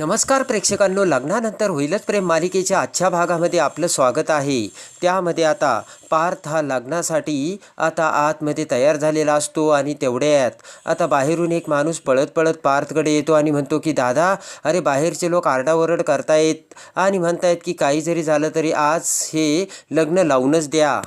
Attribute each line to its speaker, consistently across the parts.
Speaker 1: नमस्कार प्रेक्षकांनो लग्नानंतर होईलच प्रेम मालिकेच्या आजच्या भागामध्ये आपलं स्वागत आहे. त्यामध्ये आता पार्थ हा लग्नासाठी आता आतमध्ये तयार झालेला असतो आणि तेवढ्यात आता बाहेरून एक माणूस पळत पळत पार्थकडे येतो आणि म्हणतो की दादा अरे बाहेरचे लोक आरडाओरड करतायत आणि म्हणतायत की काही जरी झालं तरी आज हे लग्न लावूनच द्या.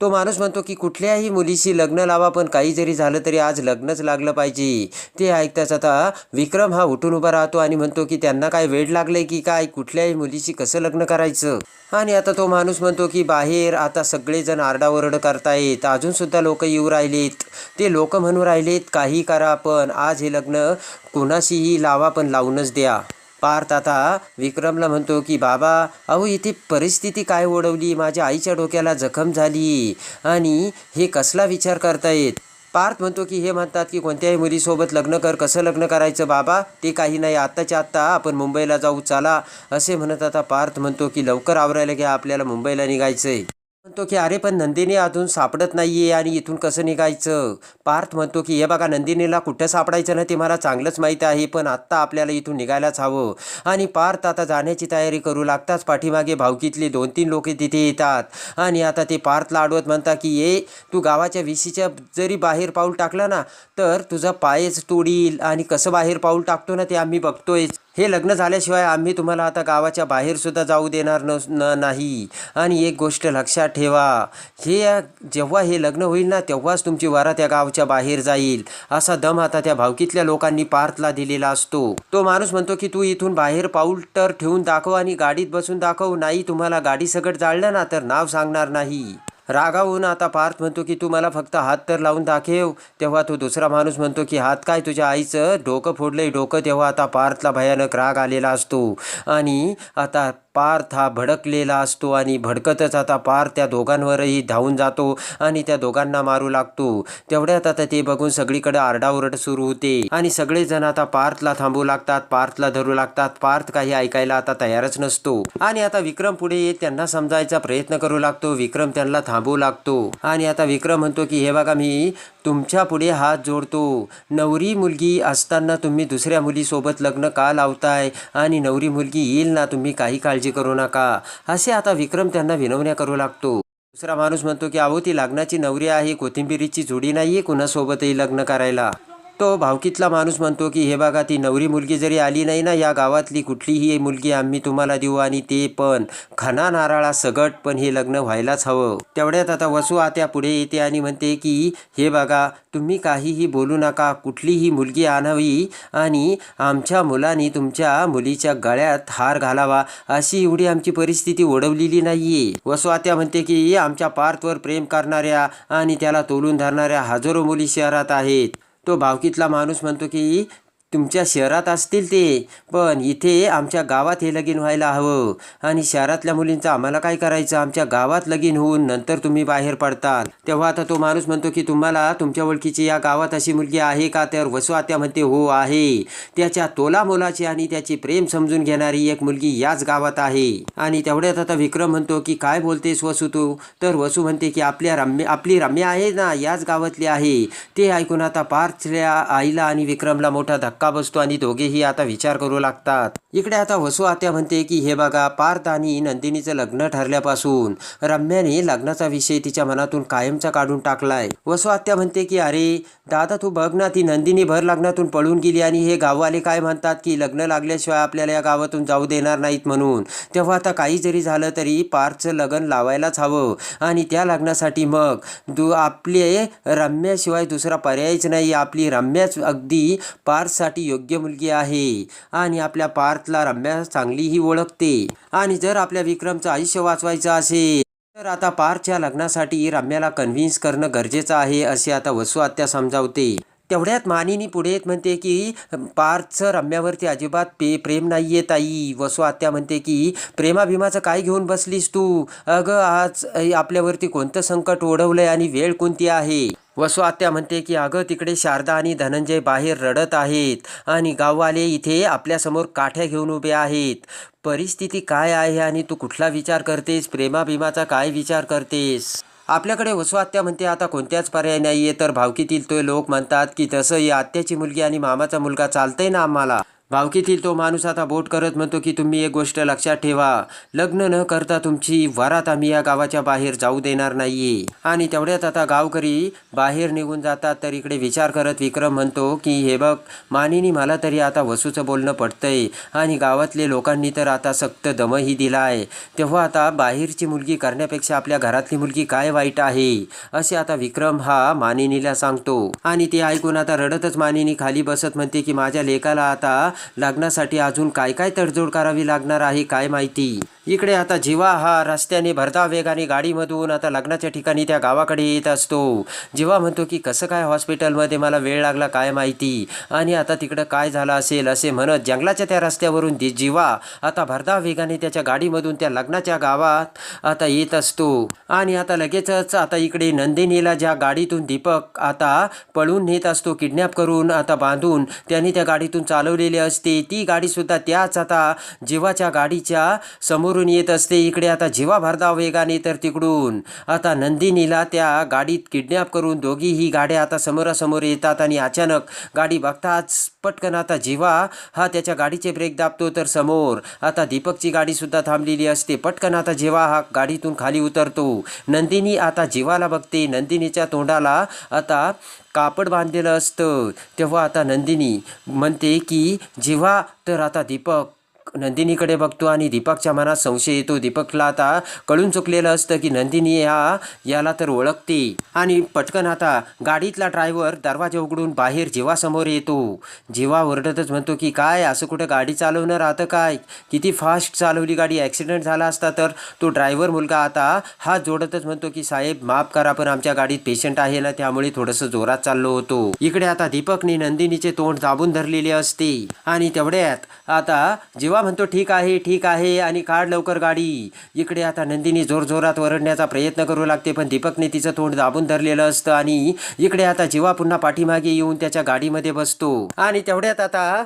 Speaker 1: तो माणूस म्हणतो की कुठल्याही मुलीशी लग्न लावा पण काही जरी झालं तरी आज लग्नच लागलं पाहिजे. ते ऐकताच आता विक्रम हा उठून उभा राहतो आणि म्हणतो की त्यांना काय वेळ लागलंय की काय? कुठल्याही मुलीशी कसं लग्न करायचं? आणि आता तो माणूस म्हणतो की बाहेर आता सगळेजण आरडाओरड करतायत. अजूनसुद्धा लोक येऊ राहिलेत. ते लोक म्हणू राहिलेत काही करा पण आज हे लग्न कोणाशीही लावा पण लावूनच द्या. पार्थ आता विक्रमला म्हणतो की बाबा अहो इथे परिस्थिती काय ओढवली? माझ्या आईच्या डोक्याला जखम झाली. आणि हे कसला विचार करतायत? पार्थ म्हणतो की हे म्हणतात की कोणत्याही मुलीसोबत लग्न कर. कसं लग्न करायचं बाबा? ते काही नाही. आत्ताच्या आत्ता आपण मुंबईला जाऊ. चाला. असे म्हणत आता पार्थ म्हणतो की लवकर आवरायला घ्या. आपल्याला मुंबईला निघायचं आहे म्हणतो की अरे पण नंदिनी अजून सापडत नाहीये आणि इथून कसं निघायचं? पार्थ म्हणतो की हे बघा नंदिनीला कुठं सापडायचं ना ते मला चांगलंच माहीत आहे पण आत्ता आपल्याला इथून निघायलाच हवं. आणि पार्थ आता जाण्याची तयारी करू लागताच पाठीमागे भावकीतले दोन तीन लोक तिथे येतात. आणि आता ते पार्थला अडवत म्हणता की ये तू गावाच्या विशीच्या जरी बाहेर पाऊल टाकला ना तर तुझा पायच तोडील आणि कसं बाहेर पाऊल टाकतो ना ते आम्ही बघतोय हे लग्न झाल्याशिवाय आम्ही तुम्हाला आता गावाच्या बाहेरसुद्धा जाऊ देणार न न- नाही. आणि एक गोष्ट लक्षात ठेवा हे जेव्हा हे लग्न होईल ना तेव्हाच तुमची वरा त्या गावच्या बाहेर जाईल असा दम आता त्या भावकीतल्या लोकांनी पार्थला दिलेला असतो. तो माणूस म्हणतो की तू इथून बाहेर पाऊल तर ठेवून दाखव आणि गाडीत बसून दाखव नाही तुम्हाला गाडी सगट जाळलं ना तर नाव सांगणार नाही. रागावून आता पार्थ म्हणतो की तू मला फक्त हात तर लावून दाखव. तेव्हा तो दुसरा माणूस म्हणतो की हात काय तुझ्या आईचं? डोकं फोडलंय डोकं तेव्हा आता पार्थला भयानक राग आलेला असतो. आणि आता पार्थ हा भडकलेला असतो आणि भडकतच आता पार्थ त्या दोघांवरही धावून जातो आणि त्या दोघांना मारू लागतो. तेवढ्यात आता ते बघून सगळीकडे आरडाओरड सुरू होते आणि सगळेजण आता पार्थला थांबू लागतात पार्थला धरू लागतात. पार्थ काही ऐकायला आता तयारच नसतो. आणि आता विक्रम पुढे येत त्यांना समजायचा प्रयत्न करू लागतो. विक्रम त्यांना थांबवू लागतो. आणि आता विक्रम म्हणतो की हे बघा मी तुमच्यापुढे हात जोडतो. नवरी मुलगी असताना तुम्ही दुसऱ्या मुलीसोबत लग्न का लावताय? आणि नवरी मुलगी येईल ना? तुम्ही काही काळजी करू नका. असे आता विक्रम त्यांना विनवण्या करू लागतो. दुसरा माणूस म्हणतो की अहो ती लग्नाची नवरी आहे. कोथिंबिरीची जोडी नाहीये कुणासोबतही लग्न करायला. तो भावकीतला माणूस म्हणतो की हे बघा ती नवरी मुलगी जरी आली नाही ना या गावातली कुठलीही मुलगी आम्ही तुम्हाला देऊ आणि ते पण. खना नारळा सगट पण हे लग्न व्हायलाच हवं. तेवढ्यात आता वसू आत्या पुढे येते आणि म्हणते की हे बघा तुम्ही काहीही बोलू नका कुठलीही मुलगी आणावी आणि आमच्या मुलांनी तुमच्या मुलीच्या गळ्यात हार घालावा अशी एवढी आमची परिस्थिती ओढवलेली नाहीये. वसू आत्या म्हणते की आमच्या पार्थवर प्रेम करणाऱ्या आणि त्याला तोलून धरणाऱ्या हजारो मुली शहरात आहेत. तो भावकीतला माणूस म्हणतो की तुमच्या शहरात असतील ते. पण इथे आमच्या गावात हे लगीन व्हायला हवं. आणि शहरातल्या मुलींचं आम्हाला काय करायचं? आमच्या गावात लगीन होऊन नंतर तुम्ही बाहेर पडताल. तेव्हा आता तो माणूस म्हणतो की तुम्हाला तुमच्या ओळखीची या गावात अशी मुलगी आहे का? तर वसुआत्या म्हणते हो आहे. त्याच्या तोला मोलाची आणि त्याची प्रेम समजून घेणारी एक मुलगी याच गावात आहे. आणि तेवढ्यात आता विक्रम म्हणतो की काय बोलतेस वसू तू? तर वसू म्हणते की आपल्या रम्य आपली रम्या आहे ना याच गावातली आहे. ते ऐकून आता पार्थल्या आईला आणि विक्रमला मोठा धक्का बसतो आणि दोघेही आता विचार करू लागतात. इकडे आता वसू आत्या म्हणते की हे बघा पार्थ आणि नंदिनीचं लग्न ठरल्यापासून रम्याने लग्नाचा विषय तिच्या मनातून कायमचा काढून टाकलाय. वसू आत्या म्हणते की अरे दादा तू बघ ना ती नंदिनी भर लग्नातून पळून गेली आणि हे गाववाले काय म्हणतात की लग्न लागल्याशिवाय आपल्याला या गावातून जाऊ देणार नाहीत म्हणून. तेव्हा आता काही जरी झालं तरी पार्थचं लग्न लावायलाच हवं आणि त्या लग्नासाठी मग दु आपले रम्याशिवाय दुसरा पर्यायच नाही. आपली रम्याच अगदी पार्थसाठी योग्य मुलगी आहे. आणि आपल्या पार्थला रम्या चांगलीही ओळखते. आणि जर आपल्या विक्रमचं आयुष्य वाचवायचं असेल तर आता पार्थच्या लग्नासाठी रम्याला कन्व्हिन्स करणं गरजेचं आहे असे आता वसू आत्या समजावते. तेवढ्यात मानिनी पुढे येत म्हणते की पार्थचं रम्यावरती अजिबात पे प्रेम नाहीये ताई. वसू आत्या म्हणते की प्रेमाभिमाचं काय घेऊन बसलीस तू? अगं आज आपल्यावरती कोणतं संकट ओढवलंय आणि वेळ कोणती आहे? वसू आत्या म्हणते की अगं तिकडे शारदा आणि धनंजय बाहेर रडत आहेत आणि गाववाले इथे आपल्यासमोर काठ्या घेऊन उभे आहेत. परिस्थिती काय आहे आणि तू कुठला विचार करतेस? प्रेमाभिमाचा काय विचार करतेस? आपल्याकडे वसू आत्या म्हणते आता कोणत्याच पर्याय नाही आहे तर भावकीतील तो लोक म्हणतात की तसं ही आत्याची मुलगी आणि मामाचा मुलगा चालतंय ना आम्हाला? भावकीतील तो माणूस आता बोट करत म्हणतो की तुम्ही एक गोष्ट लक्षात ठेवा. लग्न न करता तुमची वरात आम्ही या गावाच्या बाहेर जाऊ देणार नाहीये. आणि तेवढ्यात आता गावकरी बाहेर निघून जातात तर इकडे विचार करत विक्रम म्हणतो की हे बघ मानिनी मला तरी आता वसूचं बोलणं पडतंय. आणि गावातले लोकांनी तर आता सक्त दमही दिलाय. तेव्हा आता बाहेरची मुलगी करण्यापेक्षा आपल्या घरातली मुलगी काय वाईट आहे? असे आता विक्रम हा मानिनीला सांगतो. आणि ते ऐकून आता रडतच मानिनी खाली बसत म्हणते की माझ्या लेकाला आता लग्नासाठी अजून काय काय तडजोड करावी लागणार आहे काय माहिती? इकडे आता जीवा हा रस्त्याने भरता वेगाने गाडीमधून आता लग्नाच्या ठिकाणी त्या गावाकडे येत असतो. जीवा म्हणतो की कसं काय हॉस्पिटलमध्ये मला वेळ लागला काय माहिती? आणि आता तिकडं काय झालं असेल? असे म्हणत जंगलाच्या त्या रस्त्यावरून दि- जीवा आता भरता वेगाने त्याच्या गाडीमधून त्या लग्नाच्या गावात आता येत असतो. आणि आता लगेचच आता इकडे नंदिनीला ज्या गाडीतून दीपक आता पळून नेत असतो किडनॅप करून आता बांधून त्यांनी त्या गाडीतून चालवलेली असते. ती गाडीसुद्धा त्याच आता जीवाच्या गाडीच्या समोर समोरून येत असते इकडे आता जीवा भरधाव वेगाने तर तिकडून. आता नंदिनीला त्या गाडीत किडनॅप करून दोघीही गाड्या आता समोरासमोर येतात आणि अचानक गाडी बघताच पटकन आता जीवा हा त्याच्या गाडीचे ब्रेक दाबतो तर समोर. आता दीपकची गाडीसुद्धा थांबलेली असते. पटकन आता जेव्हा हा गाडीतून खाली उतरतो. नंदिनी आता जीवाला बघते. नंदिनीच्या तोंडाला आता कापड बांधलेलं असतं. तेव्हा आता नंदिनी म्हणते की जेव्हा तर आता दीपक नंदिनीकडे बघतो आणि दीपकच्या मनात संशय येतो. दीपकला आता कळून चुकलेलं असतं की नंदिनी या याला तर ओळखते. आणि पटकन आता गाडीतला ड्रायव्हर दरवाजा उघडून बाहेर जीवासमोर येतो. जीवा ओरडतच म्हणतो की काय असं कुठं गाडी चालवणं राहतं काय? किती फास्ट चालवली गाडी? ॲक्सिडेंट झाला असता तर तो ड्रायव्हर मुलगा आता हात जोडतच म्हणतो की साहेब माफ करा पण आमच्या गाडीत पेशंट आहे ना त्यामुळे थोडंसं जोरात चाललो होतो. इकडे आता दीपकने नंदिनीचे तोंड दाबून धरलेले असते. आणि तेवढ्यात आता बाबा म्हणतो ठीक आहे ठीक आहे आणि काढ लवकर गाडी. इकडे आता नंदिनी जोरजोरात ओरडण्याचा प्रयत्न करू लागते पण दीपकने तिचं तोंड दाबून धरलेलं असतं आणि इकडे आता जीवा पुन्हा पाठीमागे येऊन त्याच्या गाडीमध्ये बसतो. आणि तेवढ्यात आता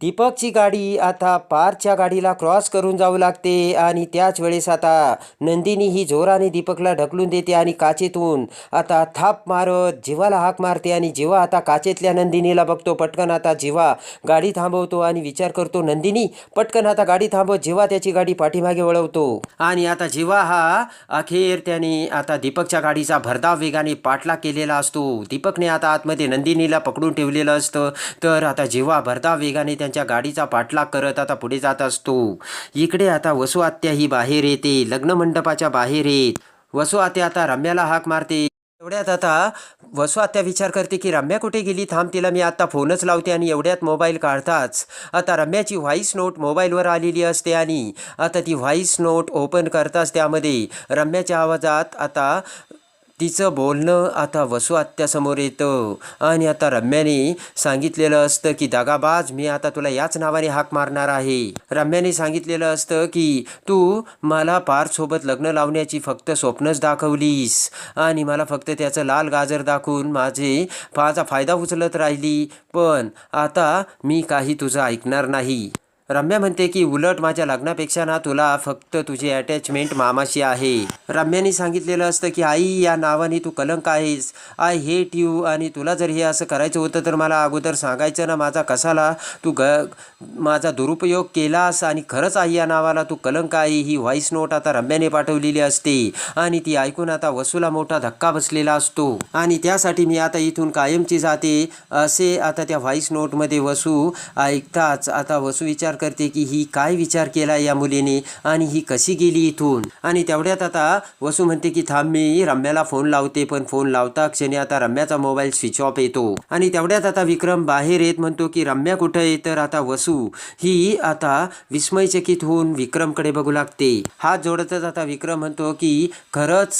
Speaker 1: दीपकची गाडी आता पारच्या गाडीला क्रॉस करून जाऊ लागते आणि त्याच वेळेस आता नंदिनी ही जोराने दीपकला ढकलून देते आणि काचेतून आता थाप मारत जीवाला हाक मारते आणि जेव्हा आता काचेतल्या नंदिनीला बघतो पटकन आता जेव्हा गाडी थांबवतो आणि विचार करतो नंदिनी पटकन आता गाडी थांबवत जेव्हा त्याची गाडी पाठीमागे वळवतो. आणि आता जेव्हा हा अखेर त्याने आता दीपकच्या गाडीचा भरधाव वेगाने पाठला केलेला असतो. दीपकने आता आतमध्ये नंदिनीला पकडून ठेवलेलं असतं. तर आता जेव्हा भरधाव वेगाने त्यांच्या गाडीचा पाठलाग करत आता पुढे जात असतो. इकडे आता वसू ही बाहेर येते. लग्न मंडपाच्या बाहेर येत. वसू आत्या आता रम्याला हाक मारते. एवढ्यात आता वसू आत्या विचार करते की रम्या कुठे गेली? थांब तिला मी आता फोनच लावते आणि एवढ्यात मोबाईल काढताच. आता रम्याची व्हॉईस नोट मोबाईलवर आलेली असते आणि आता ती व्हॉईस नोट ओपन करताच त्यामध्ये रम्याच्या आवाजात आता तिचं बोलणं आता वसू आत्यासमोर येतं. आणि आता रम्याने सांगितलेलं असतं की दगाबाज मी आता तुला याच नावाने हाक मारणार आहे. रम्याने सांगितलेलं असतं की तू मला पारसोबत लग्न लावण्याची फक्त स्वप्नच दाखवलीस. आणि मला फक्त त्याचं लाल गाजर दाखवून माझे माझा फायदा उचलत राहिली. पण आता मी काही तुझं ऐकणार नाही. रम्या म्हणते की उलट माझ्या लग्नापेक्षा ना तुला फक्त तुझी अटॅचमेंट मामाशी आहे. रम्याने सांगितलेलं असतं की आई या नावाने तू कलंक आहेस. आय हेट यू आणि तुला जर हे असं करायचं होतं तर मला अगोदर सांगायचं ना माझा कसाला? तू ग माझा दुरुपयोग केलास आणि खरंच आई या नावाला तू कलंक आहे. ही व्हॉईस नोट आता रम्याने पाठवलेली असते. आणि ती ऐकून आता वसूला मोठा धक्का बसलेला असतो. आणि त्यासाठी मी आता इथून कायमची जाते. असे आता त्या व्हॉईस नोटमध्ये वसू ऐकताच आता वसू विचार करते की ही काय विचार केला या मुलीने आणि ही कशी गेली इथून? आणि तेवढ्यात आता वसू म्हणते की थांब मी रम्याला फोन लावते पण फोन लावता क्षणी आता रम्याचा मोबाईल स्विच ऑफ येतो. आणि तेवढ्यात आता विक्रम बाहेर येत म्हणतो की रम्या कुठं आहे? तर आता वसू ही आता विस्मयचकित होऊन विक्रमकडे बघू लागते. हात जोडतच आता विक्रम म्हणतो की खरंच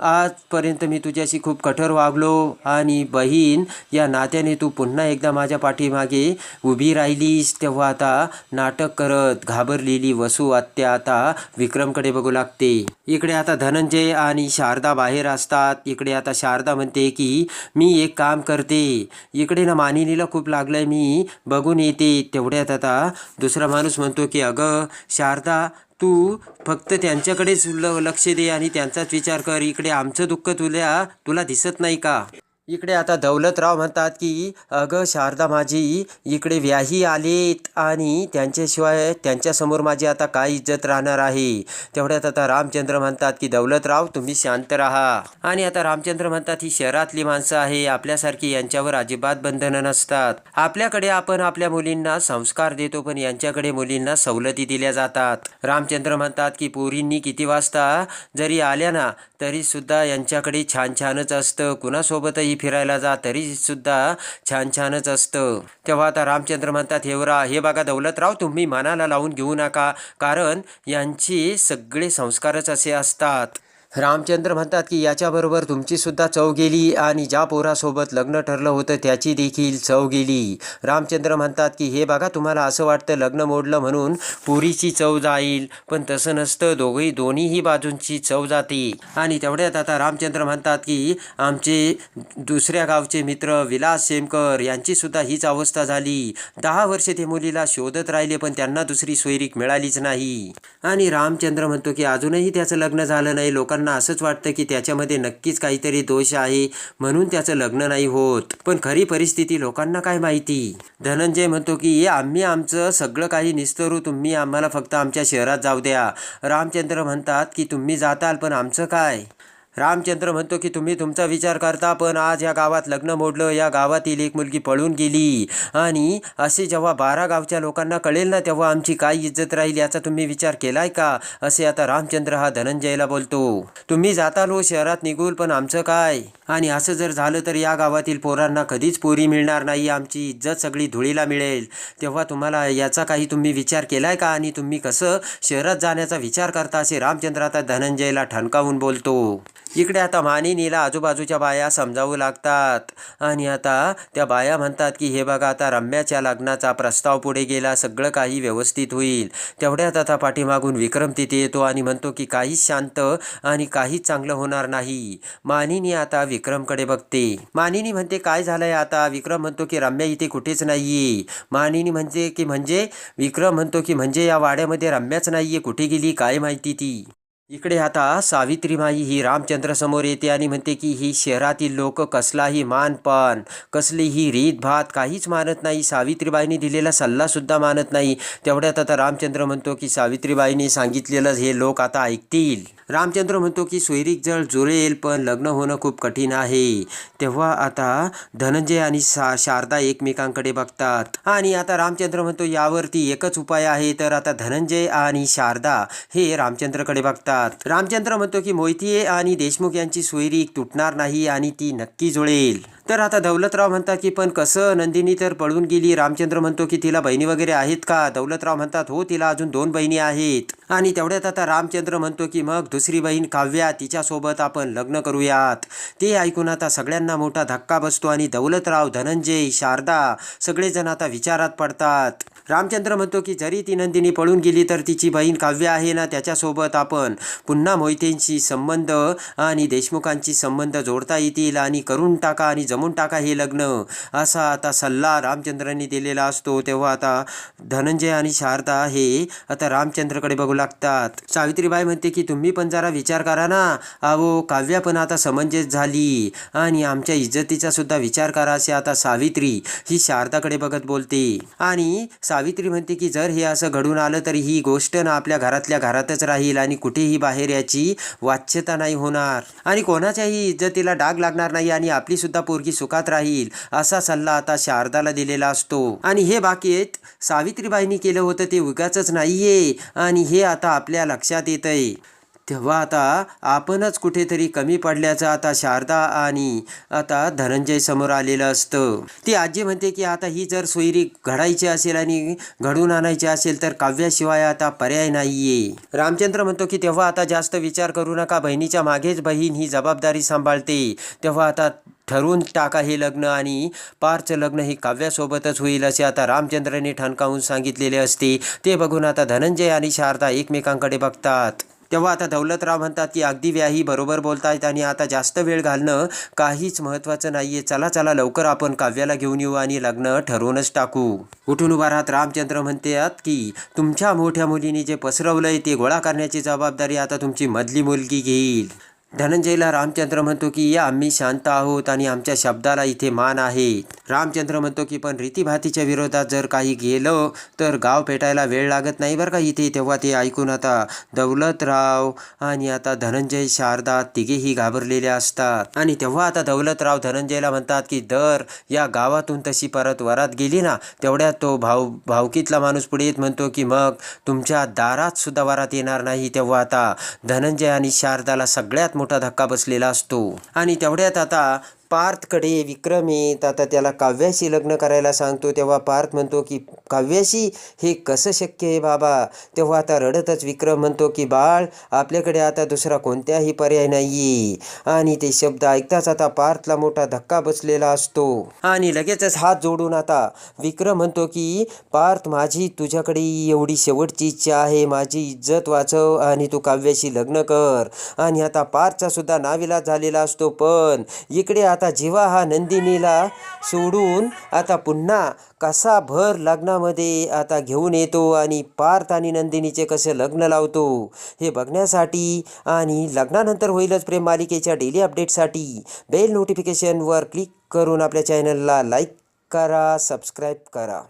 Speaker 1: आजपर्यंत मी तुझ्याशी खूप कठोर वागलो आणि बहीण या नात्याने तू पुन्हा एकदा माझ्या पाठीमागे उभी राहिलीस. तेव्हा आता नाटक करत घाबरलेली वसू आत्या आता विक्रमकडे बघू लागते. इकडे आता धनंजय आणि शारदा बाहेर असतात. इकडे आता शारदा म्हणते की मी एक काम करते. इकडे ना मानिनीला खूप लागलंय. मी बघून येते. तेवढ्यात आता दुसरा माणूस म्हणतो की अगं शारदा तू फक्त त्यांच्याकडेच ल लक्ष दे आणि त्यांचाच विचार कर. इकडे आमचं दुःख तुला तुला दिसत नाही का? इकडे आता दौलतराव म्हणतात की अगं शारदा माझी इकडे व्याही आलेत आणि त्यांच्याशिवाय त्यांच्यासमोर माझी आता काय इज्जत राहणार आहे? तेवढ्यात आता रामचंद्र म्हणतात की दौलतराव तुम्ही शांत राहा. आणि आता रामचंद्र म्हणतात ही शहरातली माणसं आहे आपल्यासारखी यांच्यावर अजिबात बंधनं नसतात. आपल्याकडे आपण आपल्या मुलींना संस्कार देतो पण यांच्याकडे मुलींना सवलती दिल्या जातात. रामचंद्र म्हणतात की पोरींनी किती वाजता जरी आल्या ना तरी सुद्धा यांच्याकडे छान छानच असतं. कुणासोबतही फिरायला जा तरीसुद्धा छान छानच असतं. तेव्हा आता रामचंद्र म्हणतात हेवरा हे बघा दौलतराव तुम्ही मनाला लावून घेऊ नका. कारण यांची सगळे संस्कारच असे असतात. रामचंद्र म्हणतात की याच्याबरोबर तुमची सुद्धा चव गेली आणि ज्या पोरासोबत लग्न ठरलं होतं त्याची देखील चव गेली. रामचंद्र म्हणतात की हे बघा तुम्हाला असं वाटतं लग्न मोडलं म्हणून पुरीची चव जाईल पण तसं नसतं. दोघंही दोन्हीही बाजूंची चव जाते. आणि तेवढ्यात आता रामचंद्र म्हणतात की आमचे दुसऱ्या गावचे मित्र विलास शेमकर यांची सुद्धा हीच अवस्था झाली. दहा वर्षे ते मुलीला शोधत राहिले पण त्यांना दुसरी सोयरीक मिळालीच नाही. आणि रामचंद्र म्हणतो की अजूनही त्याचं लग्न झालं नाही. लोकांना असंच वाटतं की त्याच्यामध्ये नक्कीच काहीतरी दोष आहे म्हणून त्याचं लग्न नाही होत. पण खरी परिस्थिती लोकांना काय माहिती? धनंजय म्हणतो की आम्ही आमचं सगळं काही निस्तरू तुम्ही आम्हाला फक्त आमच्या शहरात जाऊ द्या. रामचंद्र म्हणतात की तुम्ही जाताल पण आमचं काय? रामचंद्र म्हणतो की तुम्ही तुमचा विचार करता पण आज या गावात लग्न मोडलं. या गावातील एक मुलगी पळून गेली. आणि असे जेव्हा बारा गावच्या लोकांना कळेल ना तेव्हा आमची काय इज्जत राहील याचा तुम्ही विचार केलाय का? असे आता रामचंद्र हा धनंजयला बोलतो. तुम्ही जाताल हो शहरात निघूल पण आमचं काय? आणि असं जर झालं तर या गावातील पोरांना कधीच पोरी मिळणार नाही. आमची इज्जत सगळी धुळीला मिळेल. तेव्हा तुम्हाला याचा काही तुम्ही विचार केलाय का? आणि तुम्ही कसं शहरात जाण्याचा विचार करता असे रामचंद्र आता धनंजयला ठणकावून बोलतो. इकडे आता मानिनीला आजूबाजूच्या बाया समजावू लागतात. आणि आता त्या बाया म्हणतात की हे बघा आता रम्याच्या लग्नाचा प्रस्ताव पुढे गेला सगळं काही व्यवस्थित होईल. तेवढ्यात आता पाठीमागून विक्रम तिथे येतो आणि म्हणतो की काहीच शांत आणि काहीच चांगलं होणार नाही. मानिनी आता विक्रमकडे बघते. मानिनी म्हणते काय झालंय आता? विक्रम म्हणतो की रम्या इथे कुठेच नाहीये. मानिनी म्हणते की म्हणजे? विक्रम म्हणतो की म्हणजे या वाड्यामध्ये रम्याच नाहीये. कुठे गेली? काय माहिती ती? इकडे आता सावित्रीमाई ही रामचंद्र समोर येते आणि म्हणते की ही शहरातील लोक कसलाही मानपान कसलीही रीत भात काहीच मानत नाही. सावित्रीबाईंनी दिलेला सल्लासुद्धा मानत नाही. तेवढ्यात आता रामचंद्र म्हणतो की सावित्रीबाईंनी सांगितलेलं हे लोक आता ऐकतील. रामचंद्र म्हणतो की सोयरीक जळ जुळेल पण लग्न होणं खूप कठीण आहे. तेव्हा आता धनंजय आणि सा शारदा एकमेकांकडे बघतात. आणि आता रामचंद्र म्हणतो यावरती एकच उपाय आहे तर आता धनंजय आणि शारदा हे रामचंद्रकडे बघतात. रामचंद्र म्हणतो की मोहितीये आणि देशमुख यांची सोयरीक तुटणार नाही आणि ती नक्की जुळेल. तर आता दौलतराव म्हणतात की पण कसं? नंदिनी तर पळून गेली. रामचंद्र म्हणतो की तिला बहिणी वगैरे आहेत का? दौलतराव म्हणतात हो तिला अजून दोन बहिणी आहेत. आणि तेवढ्यात आता रामचंद्र म्हणतो की मग दुसरी बहीण काव्या तिच्यासोबत आपण लग्न करूयात. ते ऐकून आता सगळ्यांना मोठा धक्का बसतो आणि दौलतराव धनंजय शारदा सगळेजण आता विचारात पडतात. रामचंद्र म्हणतो की जरी ती नंदिनी पळून गेली तर तिची बहीण काव्य आहे ना त्याच्यासोबत आपण पुन्हा मोहितेंशी संबंध आणि देशमुखांची संबंध जोडता येतील आणि करून टाका आणि जमून टाका हे लग्न. असा आता सल्ला रामचंद्रांनी दिलेला असतो. तेव्हा आता धनंजय आणि शारदा हे आता रामचंद्रकडे बघू लागतात. सावित्रीबाई म्हणते की तुम्ही पण जरा विचार करा ना. अहो काव्या पण आता समंजस झाली. आणि आमच्या इज्जतीचा सुद्धा विचार करा असे आता सावित्री ही शारदाकडे बघत बोलते. आणि सावित्री म्हणते की जर हे असं घडून आलं तर ही गोष्ट ना आपल्या घरातल्या घरातच राहील आणि कुठेही बाहेर याची वाच्यता नाही होणार. आणि कोणाच्याही इज्जतीला डाग लागणार नाही आणि आपली सुद्धा पूर्ण पोरगी सुखात राहील असा सल्ला आता शारदाला दिलेला असतो. आणि हे बाकीत सावित्रीबाईंनी केलं होतं ते उगाच नाहीये. आणि हे आता आपल्या लक्षात येतंय. तेव्हा आता आपणच कुठेतरी कमी पडल्याचं आता शारदा आणि आता धनंजय समोर आलेलं असतं. ती आजी म्हणते की आता ही जर सोयरी घडायची असेल आणि घडून आणायची असेल तर काव्याशिवाय आता पर्याय नाहीये. रामचंद्र म्हणतो की तेव्हा आता जास्त विचार करू नका बहिणीच्या मागेच बहीण ही जबाबदारी सांभाळते. तेव्हा आता ठरवून टाका हे लग्न आणि पारचं लग्न हे काव्यासोबतच होईल असे आता रामचंद्रने ठणकावून सांगितलेले असते. ते बघून आता धनंजय आणि शारदा एकमेकांकडे बघतात. तेव्हा आता दौलतराव म्हणतात की अगदी व्याही बरोबर बोलतायत आणि आता जास्त वेळ घालणं काहीच महत्त्वाचं नाही आहे चला चला लवकर आपण काव्याला घेऊन येऊ आणि लग्न ठरवूनच टाकू. उठून उभा राहत रामचंद्र म्हणतात की तुमच्या मोठ्या मुलीने जे पसरवलंय ते गोळा करण्याची जबाबदारी आता तुमची मधली मुलगी घेईल. धनंजयला रामचंद्र म्हणतो की या आम्ही शांत आहोत आणि आमच्या शब्दाला इथे मान आहे. रामचंद्र म्हणतो की पण रीतीभातीच्या विरोधात जर काही गेलं तर गाव पेटायला वेळ लागत नाही बरं का इथे तेव्हा ते ऐकून आता दौलतराव आणि आता धनंजय शारदा तिघेही घाबरलेले असतात. आणि तेव्हा आता दौलतराव धनंजयला म्हणतात की दर या गावातून तशी परत वरात गेली ना तेवढ्यात तो भाऊ भावकीतला माणूस पुढे येत म्हणतो की मग तुमच्या दारात सुद्धा वरात येणार नाही तेव्हा आता धनंजय आणि शारदाला सगळ्यात मोठा धक्का बसलेला असतो. आणि तेवढ्यात आता पार्थकडे विक्रम येत आता त्याला काव्याशी लग्न करायला सांगतो. तेव्हा पार्थ म्हणतो की काव्याशी हे कसं शक्य आहे बाबा? तेव्हा आता रडतच विक्रम म्हणतो की बाळ आपल्याकडे आता दुसरा कोणत्याही पर्याय नाही आणि ते शब्द ऐकताच आता पार्थला मोठा धक्का बसलेला असतो. आणि लगेचच हात जोडून आता विक्रम म्हणतो की पार्थ माझी तुझ्याकडे एवढी शेवटची इच्छा आहे. माझी इज्जत वाचव आणि तू काव्याशी लग्न कर. आणि आता पार्थचा सुद्धा नाविलाज झालेला असतो. पण इकडे आता आता जीवा हा नंदिनीला सोडून आता पुन्हा कसा भर लग्नामध्ये आता घेऊन येतो आणि पार्थ आणि नंदिनीचे कसे लग्न लावतो हे बघण्यासाठी आणि लग्नानंतर होईलच प्रेम मालिकेच्या डेली अपडेटसाठी बेल नोटिफिकेशनवर क्लिक करून आपल्या चॅनलला लाईक करा सबस्क्राईब करा.